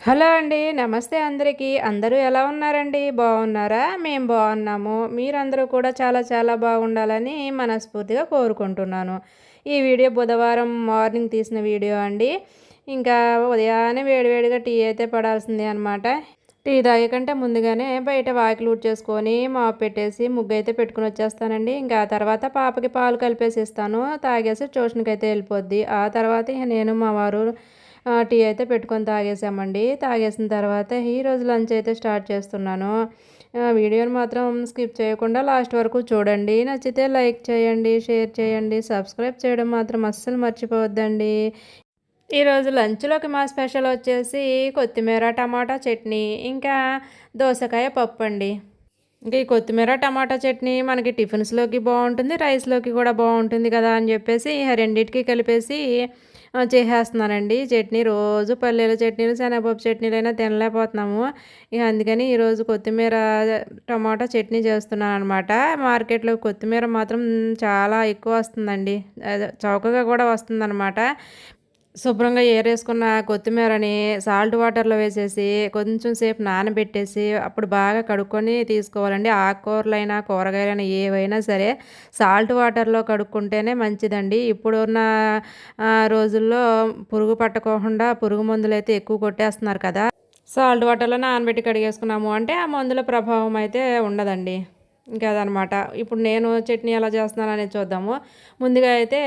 Hello అండి నమస్తే అందరికీ. అందరూ ఎలా ఉన్నారండి? బాగున్నారా? మేము బాగున్నాము. మీరందరూ కూడా చాలా చాలా బాగుండాలని మనస్ఫూర్తిగా కోరుకుంటున్నాను. ఈ వీడియో బుధవారం మార్నింగ్ తీసిన వీడియో అండి. ఇంకా ఉదయాన్నే వేడివేడిగా టీ అయితే పడాల్సిందే అనమాట టీ తాగేకంటే ముందుగానే బయట వాకిలు ఊడ్ చేసుకొని మాపు పెట్టేసి ముగ్గు అయితే పెట్టుకుని వచ్చేస్తానండి. ఇంకా ఆ తర్వాత పాపకి పాలు కలిపేసి ఇస్తాను. తాగేసి ట్యూషన్కి అయితే వెళ్ళిపోద్ది. ఆ తర్వాత ఇక నేను మా వారు టీ అయితే పెట్టుకొని తాగేసామండి. తాగేసిన తర్వాత ఈ రోజు లంచ్ అయితే స్టార్ట్ చేస్తున్నాను. వీడియోని మాత్రం స్కిప్ చేయకుండా లాస్ట్ వరకు చూడండి. నచ్చితే లైక్ చేయండి షేర్ చేయండి సబ్స్క్రైబ్ చేయడం మాత్రం అస్సలు మర్చిపోవద్దండి. ఈరోజు లంచ్లోకి మా స్పెషల్ వచ్చేసి కొత్తిమీర టమాటా చట్నీ ఇంకా దోసకాయ పప్పు అండి ఇంకా ఈ కొత్తిమీర టమాటా చట్నీ మనకి టిఫిన్స్లోకి బాగుంటుంది రైస్లోకి కూడా బాగుంటుంది కదా అని చెప్పేసి రెండింటికి కలిపేసి చేసేస్తున్నానండి. చట్నీ రోజు పల్లీల చట్నీలు శనగపప్పు చట్నీలైనా తినలేకపోతున్నాము. ఇక అందుకని ఈరోజు కొత్తిమీర టమాటా చట్నీ చేస్తున్నాను అనమాట మార్కెట్లో కొత్తిమీర మాత్రం చాలా ఎక్కువ వస్తుందండి. చౌకగా కూడా వస్తుందన్నమాట. శుభ్రంగా ఏరేసుకున్న కొత్తిమీరని సాల్ట్ వాటర్లో వేసేసి కొంచెం సేపు నానబెట్టేసి అప్పుడు బాగా కడుక్కొని తీసుకోవాలండి. ఆకుకూరలైనా కూరగాయలైనా ఏవైనా సరే సాల్ట్ వాటర్లో కడుక్కుంటేనే మంచిదండి. ఇప్పుడున్న రోజుల్లో పురుగు పట్టకోకుండా పురుగు మందులు అయితే ఎక్కువ కొట్టేస్తున్నారు కదా. సాల్ట్ వాటర్లో నానబెట్టి కడిగేసుకున్నాము అంటే ఆ మందుల ప్రభావం అయితే ఉండదండి. ఇంకా అదనమాట ఇప్పుడు నేను చట్నీ ఎలా చేస్తున్నాను అనేది చూద్దాము. ముందుగా అయితే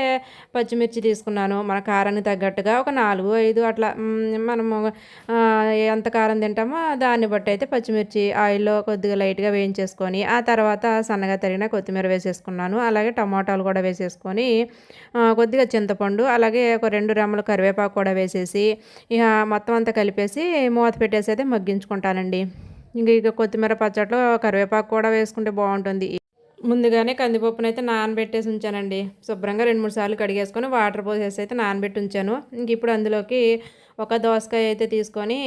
పచ్చిమిర్చి తీసుకున్నాను. మన కారానికి తగ్గట్టుగా ఒక నాలుగు ఐదు అట్లా మనము ఎంత కారం తింటామో దాన్ని బట్టి అయితే పచ్చిమిర్చి ఆయిల్లో కొద్దిగా లైట్గా వేయించేసుకొని ఆ తర్వాత సన్నగా తరిగిన కొత్తిమీర వేసేసుకున్నాను. అలాగే టమాటాలు కూడా వేసేసుకొని కొద్దిగా చింతపండు అలాగే ఒక రెండు రెమ్మలు కరివేపాకు కూడా వేసేసి ఇక మొత్తం అంతా కలిపేసి మూత పెట్టేసి అయితే మగ్గించుకుంటానండి. ఇంక ఇక కొత్తిమీర పచ్చట్లో కరివేపాకు కూడా వేసుకుంటే బాగుంటుంది. ముందుగానే కందిపప్పునైతే నానబెట్టేసి ఉంచానండి. శుభ్రంగా రెండు మూడు సార్లు కడిగేసుకొని వాటర్ పోసేసి అయితే నానబెట్టి ఉంచాను. ఇంక ఇప్పుడు అందులోకి ఒక దోసకాయ అయితే తీసుకొని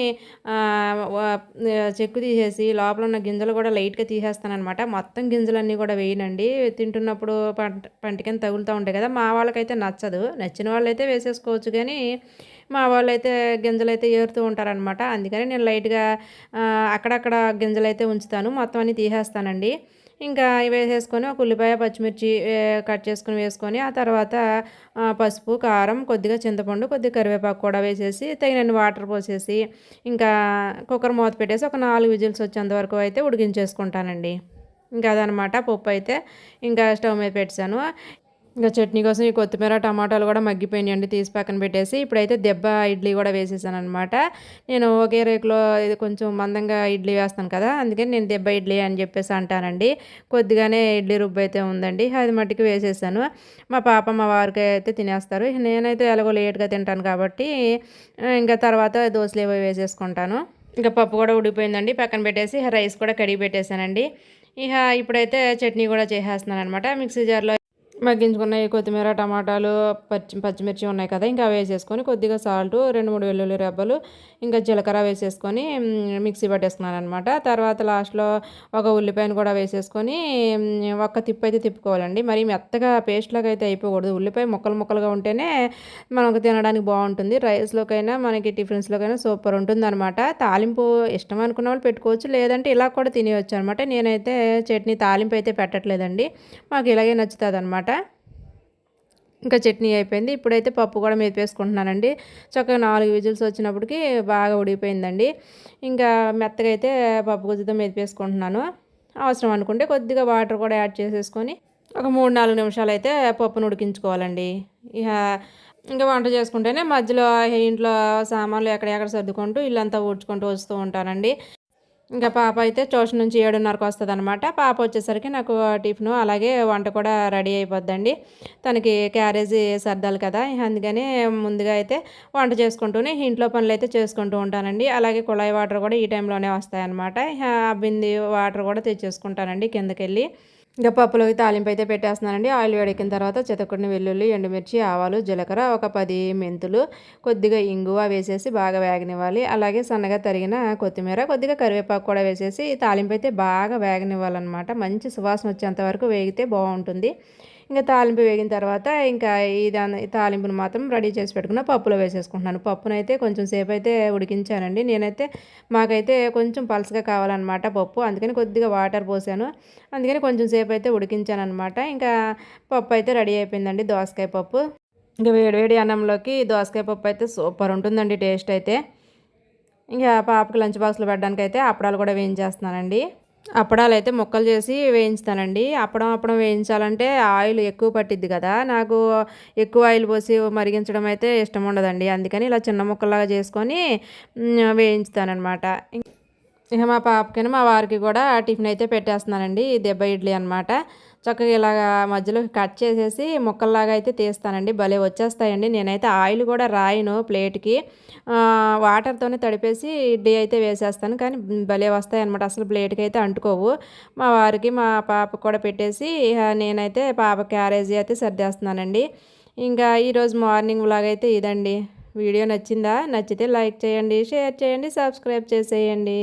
చెక్కు తీసేసి లోపల ఉన్న గింజలు కూడా లైట్గా తీసేస్తాను అనమాట మొత్తం గింజలన్నీ కూడా వేయనండి. తింటున్నప్పుడు పంట పంటకి తగులుతూ ఉంటాయి కదా మా వాళ్ళకైతే నచ్చదు. నచ్చిన వాళ్ళైతే వేసేసుకోవచ్చు కానీ మా వాళ్ళు అయితే గింజలు అయితే ఏరుతూ ఉంటారనమాట అందుకని నేను లైట్గా అక్కడక్కడ గింజలు అయితే ఉంచుతాను. మొత్తం అన్నీ తీసేస్తానండి. ఇంకా ఇవి వేసేసుకొని ఒక ఉల్లిపాయ పచ్చిమిర్చి కట్ చేసుకొని వేసుకొని ఆ తర్వాత పసుపు కారం కొద్దిగా చింతపండు కొద్దిగా కరివేపాకు కూడా వేసేసి తగినన్ని వాటర్ పోసేసి ఇంకా కుక్కర్ మూత పెట్టేసి ఒక నాలుగు విజిల్స్ వచ్చేంత వరకు అయితే ఉడికించేసుకుంటానండి. ఇంకా అదనమాట పప్పు అయితే ఇంకా స్టవ్ మీద పెట్టాను ఇంకా చట్నీ కోసం ఈ కొత్తిమీర టమాటాలు కూడా మగ్గిపోయినాయండి తీసి పక్కన పెట్టేసి. ఇప్పుడైతే దెబ్బ ఇడ్లీ కూడా వేసేసాను అనమాట నేను ఒకే రేకులో ఇది కొంచెం మందంగా ఇడ్లీ వేస్తాను కదా అందుకని నేను దెబ్బ ఇడ్లీ అని చెప్పేసి అంటానండి. కొద్దిగానే ఇడ్లీ రుబ్బు అయితే ఉందండి అది మట్టికి వేసేసాను. మా పాప మా వారికి అయితే తినేస్తారు. నేనైతే ఎలాగో లేట్గా తింటాను కాబట్టి ఇంకా తర్వాత దోశలు ఏవో వేసేసుకుంటాను. ఇంకా పప్పు కూడా ఉడిపోయిందండి పక్కన పెట్టేసి రైస్ కూడా కడిగి పెట్టేశానండి. ఇక ఇప్పుడైతే చట్నీ కూడా చేసేస్తున్నాను అనమాట మిక్సీ జార్లో మగ్గించుకున్న ఈ కొత్తిమీర టమాటాలు పచ్చి పచ్చిమిర్చి ఉన్నాయి కదా ఇంకా అవి వేసేసుకొని కొద్దిగా సాల్ట్ రెండు మూడు వెల్లుల్లి రెబ్బలు ఇంకా జీలకర్ర వేసేసుకొని మిక్సీ పట్టేసుకున్నాను అనమాట తర్వాత లాస్ట్లో ఒక ఉల్లిపాయను కూడా వేసేసుకొని ఒక ఒక్క తిప్పు అయితే తిప్పుకోవాలండి. మరి మెత్తగా పేస్ట్లాగా అయితే అయిపోకూడదు. ఉల్లిపాయ ముక్కలు ముక్కలుగా ఉంటేనే మనకు తినడానికి బాగుంటుంది. రైస్లోకైనా మనకి టిఫిన్స్లోకైనా సూపర్ ఉంటుంది అనమాట తాలింపు ఇష్టం అనుకున్న వాళ్ళు పెట్టుకోవచ్చు. లేదంటే ఇలా కూడా తినేయచ్చు అనమాట నేనైతే చట్నీ తాలింపు అయితే పెట్టట్లేదండి. మాకు ఇలాగే నచ్చుతుంది అనమాట ఇంకా చట్నీ అయిపోయింది. ఇప్పుడైతే పప్పు కూడా మెదిపేసుకుంటున్నానండి చక్కగా నాలుగు విజిల్స్ వచ్చినప్పటికి బాగా ఉడిగిపోయిందండి ఇంకా మెత్తగా అయితే పప్పు గుజ్జుతో మెదిపేసుకుంటున్నాను అవసరం అనుకుంటే కొద్దిగా వాటర్ కూడా యాడ్ చేసేసుకొని ఒక మూడు నాలుగు నిమిషాలు అయితే పప్పును ఉడికించుకోవాలండి. ఇక ఇంకా వంట చేసుకుంటేనే మధ్యలో ఇంట్లో సామాన్లు ఎక్కడెక్కడ సర్దుకుంటూ ఇల్లంతా ఊడ్చుకుంటూ వస్తూ ఉంటానండి. ఇంకా పాప అయితే ట్యూషన్ నుంచి ఏడున్నరకు వస్తుంది అనమాట పాప వచ్చేసరికి నాకు టిఫిన్ అలాగే వంట కూడా రెడీ అయిపోద్దండి. తనకి క్యారేజీ సర్దాలి కదా అందుకని ముందుగా అయితే వంట చేసుకుంటూనే ఇంట్లో పనులు అయితే చేసుకుంటూ ఉంటానండి. అలాగే కుళాయి వాటర్ కూడా ఈ టైంలోనే వస్తాయన్నమాట. బింది వాటర్ కూడా తెచ్చేసుకుంటానండి కిందకెళ్ళి. ఇంకా పప్పులోకి తాలింపు అయితే పెట్టేస్తున్నానండి. ఆయిల్ వేడెక్కిన తర్వాత చితకుడిని వెల్లుల్లి ఎండుమిర్చి ఆవాలు జీలకర్ర ఒక పది మెంతులు కొద్దిగా ఇంగువ వేసేసి బాగా వేగనివ్వాలి. అలాగే సన్నగా తరిగిన కొత్తిమీర కొద్దిగా కరివేపాకు కూడా వేసేసి తాలింపు అయితే బాగా వేగనివ్వాలన్నమాట. మంచి సువాసన వచ్చేంత వరకు వేగితే బాగుంటుంది. ఇంకా తాలింపు వేగిన తర్వాత ఇంకా ఇది తాలింపును మాత్రం రెడీ చేసి పెట్టుకున్న పప్పులో వేసేసుకుంటున్నాను. పప్పునైతే కొంచెం సేపు అయితే ఉడికించానండి. నేనైతే మాకైతే కొంచెం పలసగా కావాలన్నమాట పప్పు. అందుకని కొద్దిగా వాటర్ పోసాను. అందుకని కొంచెం సేపు అయితే ఉడికించాను అనమాట ఇంకా పప్పు అయితే రెడీ అయిపోయిందండి దోసకాయ పప్పు. ఇంకా వేడివేడి అన్నంలోకి దోసకాయ పప్పు అయితే సూపర్ ఉంటుందండి టేస్ట్ అయితే. ఇంకా పాపకి లంచ్ బాక్స్లో పెట్టడానికి అయితే అప్పడాలు కూడా వేయించేస్తున్నానండి. అప్పడాలు అయితే ముక్కలు చేసి వేయించుతానండి. అప్పడం అప్పడం వేయించాలంటే ఆయిల్ ఎక్కువ పట్టిద్ది కదా. నాకు ఎక్కువ ఆయిల్ పోసి మరిగించడం అయితే ఇష్టం ఉండదండి. అందుకని ఇలా చిన్న ముక్కలాగా చేసుకొని వేయించుతానమాట ఇక మా పాపకైనా మా వారికి కూడా టిఫిన్ అయితే పెట్టేస్తున్నానండి దెబ్బ ఇడ్లీ అనమాట చక్కగా ఇలాగా మధ్యలో కట్ చేసేసి ముక్కల్లాగా అయితే తీస్తానండి భలే వచ్చేస్తాయండి. నేనైతే ఆయిల్ కూడా రాయను ప్లేట్కి. వాటర్తోనే తడిపేసి ఇడ్లీ అయితే వేసేస్తాను కానీ భలే వస్తాయి అనమాట అసలు ప్లేట్కి అయితే అంటుకోవు. మా వారికి మా పాపకు కూడా పెట్టేసి నేనైతే పాప క్యారేజీ అయితే సర్దేస్తున్నానండి. ఇంకా ఈరోజు మార్నింగ్ లాగైతే ఇదండి. వీడియో నచ్చిందా? నచ్చితే లైక్ చేయండి షేర్ చేయండి సబ్స్క్రైబ్ చేసేయండి.